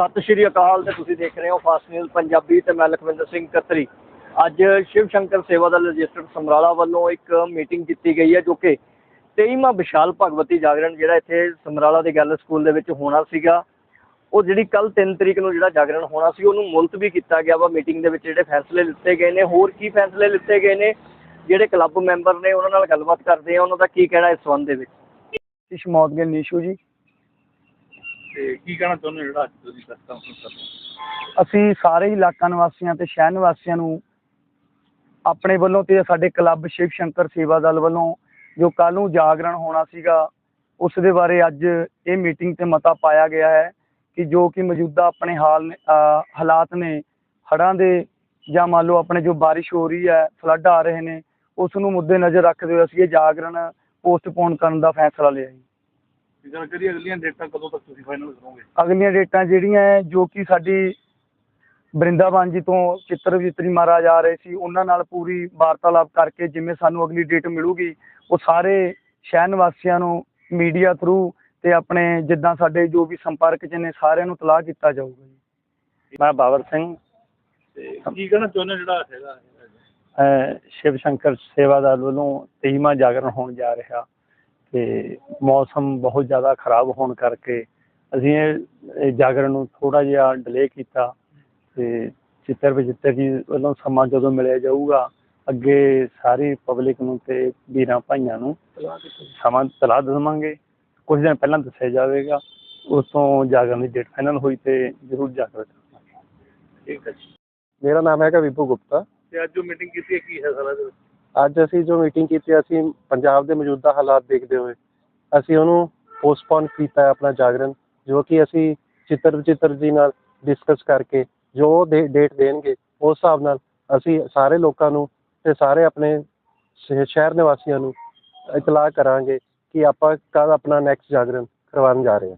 ਸਤਿ ਸ਼੍ਰੀ ਅਕਾਲ ਤੇ ਤੁਸੀਂ ਦੇਖ ਰਹੇ ਹੋ ਫਾਸਟ ਨਿਊਜ਼ ਪੰਜਾਬੀ ਤੇ ਮੈਂ ਲਖਵਿੰਦਰ ਸਿੰਘ ਕਤਰੀ। ਅੱਜ ਸ਼ਿਵ ਸ਼ੰਕਰ ਸੇਵਾ ਦਲ ਰਜਿਸਟਰਡ ਸਮਰਾਲਾ ਵੱਲੋਂ ਇੱਕ ਮੀਟਿੰਗ ਕੀਤੀ ਗਈ ਹੈ ਜੋ ਕਿ 23ਵਾਂ ਵਿਸ਼ਾਲ ਭਗਵਤੀ ਜਾਗਰਣ ਜਿਹੜਾ ਇੱਥੇ ਸਮਰਾਲਾ ਦੇ ਗੱਲ ਸਕੂਲ ਦੇ ਵਿੱਚ ਹੋਣਾ ਸੀਗਾ। ਉਹ ਜਿਹੜੀ ਕੱਲ 3 ਤਰੀਕ ਨੂੰ ਜਿਹੜਾ ਜਾਗਰਣ ਹੋਣਾ ਸੀ, ਉਹਨੂੰ ਮੁਲਤਵੀ ਕੀਤਾ ਗਿਆ ਵਾ ਮੀਟਿੰਗ ਦੇ ਵਿੱਚ ਜਿਹੜੇ ਫੈਸਲੇ ਲਿੱਤੇ ਗਏ ਨੇ। ਹੋਰ ਕੀ ਫੈਸਲੇ ਲਿੱਤੇ ਗਏ ਨੇ, ਜਿਹੜੇ ਕਲੱਬ ਮੈਂਬਰ ਨੇ ਉਹਨਾਂ ਨਾਲ ਗੱਲਬਾਤ ਕਰਦੇ ਆ ਉਹਨਾਂ ਦਾ ਕੀ ਕਹਿਣਾ ਇਸ ਸੰਬੰਧ ਦੇ ਵਿੱਚ? ਇਸ਼ਮੌਤ ਗਿਲ ਨੀਸ਼ੂ ਜੀ। ਤੇ ਕੀ ਕਹਿਣਾ ਚਾਹੁੰਦੇ ਹੋ ਜਿਹੜਾ ਅੱਜ ਤੁਸੀਂ ਪ੍ਰੈਸ ਕਾਨਫਰੰਸ ਕਰ ਰਹੇ ਅਸੀਂ ਸਾਰੇ ਇਲਾਕਾ ਨਿਵਾਸੀਆਂ ਤੇ ਸ਼ਹਿਰ ਨਿਵਾਸੀਆਂ ਨੂੰ ਆਪਣੇ ਵੱਲੋਂ ਤੇ ਸਾਡੇ ਕਲੱਬ ਸ਼ਿਵ ਸ਼ੰਕਰ ਸੇਵਾ ਦਲ ਵੱਲੋਂ ਜੋ ਕੱਲ ਨੂੰ ਜਾਗਰਣ ਹੋਣਾ ਸੀਗਾ, ਉਸ ਦੇ ਬਾਰੇ ਅੱਜ ਇਹ ਮੀਟਿੰਗ ਤੇ ਮਤਾ ਪਾਇਆ ਗਿਆ ਹੈ ਕਿ ਜੋ ਕਿ ਮੌਜੂਦਾ ਆਪਣੇ ਹਾਲ ਹਾਲਾਤ ਨੇ ਹੜਾਂ ਦੇ ਜਾਂ ਮੰਨ ਲਓ ਆਪਣੇ ਜੋ ਬਾਰਿਸ਼ ਹੋ ਰਹੀ ਹੈ, ਫਲੱਡ ਆ ਰਹੇ ਨੇ, ਉਸ ਨੂੰ ਮੁੱਦੇ ਨਜ਼ਰ ਰੱਖਦੇ ਹੋਏ ਅਸੀਂ ਇਹ ਜਾਗਰਣ ਪੋਸਟਪੋਨ ਕਰਨ ਦਾ ਫੈਸਲਾ ਲਿਆ ਜੀ। ਗੱਲ ਕਰੀਏ ਅਗਲੀਆਂ ਡੇਟਾਂ ਕਦੋਂ ਤੱਕ ਤੁਸੀਂ ਫਾਈਨਲ ਕਰੋਗੇ? ਅਗਲੀਆਂ ਡੇਟਾਂ ਜਿਹੜੀਆਂ ਹੈ ਜੋ ਕਿ ਸਾਡੀ ਬ੍ਰਿੰਦਾਵਨ ਜੀ ਤੋਂ ਚਿੱਤਰ ਵਿਚਿਤਰੀ ਮਹਾਰਾਜ ਆ ਰਹੇ ਸੀ ਉਹਨਾਂ ਨਾਲ ਪੂਰੀ ਵਾਰਤਾਲਾਪ ਕਰਕੇ ਜਿਵੇਂ ਸਾਨੂੰ ਅਗਲੀ ਡੇਟ ਮਿਲੂਗੀ ਉਹ ਸਾਰੇ ਸ਼ਹਿਰ ਨਿਵਾਸੀਆਂ ਨੂੰ ਮੀਡੀਆ ਥਰੂ ਤੇ ਆਪਣੇ ਜਿੱਦਾਂ ਸਾਡੇ ਜੋ ਵੀ ਸੰਪਰਕ 'ਚ ਨੇ ਸਾਰਿਆਂ ਨੂੰ ਤਲਾਹ ਕੀਤਾ ਜਾਊਗਾ ਜੀ। ਮੈਂ ਬਾਬਰ ਸਿੰਘ। ਤੇ ਕੀ ਕਹਿਣਾ ਚਾਹੁੰਦੇ ਜਿਹੜਾ ਹੈਗਾ? ਅਹ ਸ਼ਿਵ ਸ਼ੰਕਰ ਸੇਵਾਦਾਰ ਵੱਲੋਂ 23ਵਾਂ ਜਾਗਰਣ ਹੋਣ ਜਾ ਰਿਹਾ। ਤੇ ਮੌਸਮ ਬਹੁਤ ਜ਼ਿਆਦਾ ਖਰਾਬ ਹੋਣ ਕਰਕੇ ਅਸੀਂ ਇਹ ਜਾਗਰਣ ਨੂੰ ਥੋੜਾ ਜਿਹਾ ਡਿਲੇ ਕੀਤਾ ਤੇ ਚਿੱਤਰ ਵਿਚਿੱਤਰ ਜੀ ਵੱਲੋਂ ਸਮਾਂ ਜਦੋਂ ਮਿਲਿਆ ਜਾਊਗਾ ਅੱਗੇ ਸਾਰੀ ਪਬਲਿਕ ਨੂੰ ਤੇ ਵੀਰਾਂ ਭਾਈਆਂ ਨੂੰ ਸਮਾਂ ਤਲਾਹ ਦੇਵਾਂਗੇ। ਕੁਝ ਦਿਨ ਪਹਿਲਾਂ ਦੱਸਿਆ ਜਾਵੇਗਾ ਉਸ ਤੋਂ ਜਾਗਰਣ ਦੀ ਡੇਟ ਫਾਈਨਲ ਹੋਈ ਤੇ ਜ਼ਰੂਰ ਜਾਗਰਣ ਕਰਾਂਗੇ। ਠੀਕ ਹੈ ਜੀ। ਮੇਰਾ ਨਾਮ ਹੈਗਾ ਵਿਪੂ ਗੁਪਤਾ। ਤੇ ਅੱਜ ਜੋ ਮੀਟਿੰਗ ਕੀਤੀ ਹੈ ਕੀ ਹੈ ਸਾਰਾ ਇਹਦੇ ਵਿੱਚ? ਅੱਜ ਅਸੀਂ ਜੋ ਮੀਟਿੰਗ ਕੀਤੀ, ਅਸੀਂ ਪੰਜਾਬ ਦੇ ਮੌਜੂਦਾ ਹਾਲਾਤ ਦੇਖਦੇ ਹੋਏ, ਅਸੀਂ ਉਹਨੂੰ ਪੋਸਟਪੋਨ ਕੀਤਾ ਆਪਣਾ ਜਾਗਰਣ, ਜੋ ਕਿ ਅਸੀਂ ਚਿੱਤਰ ਵਿਚਿੱਤਰ ਜੀ ਨਾਲ ਡਿਸਕਸ ਕਰਕੇ, ਜੋ ਡੇਟ ਦੇਣਗੇ, ਉਸ ਹਿਸਾਬ ਨਾਲ ਅਸੀਂ ਸਾਰੇ ਲੋਕਾਂ ਨੂੰ ਤੇ ਸਾਰੇ ਆਪਣੇ ਸ਼ਹਿਰ ਨਿਵਾਸੀਆਂ ਨੂੰ ਇਤਲਾਹ ਕਰਾਂਗੇ ਕਿ ਆਪਾਂ ਕਦ ਆਪਣਾ ਨੈਕਸਟ ਜਾਗਰਣ ਕਰਵਾਉਣ ਜਾ ਰਹੇ ਹਾਂ।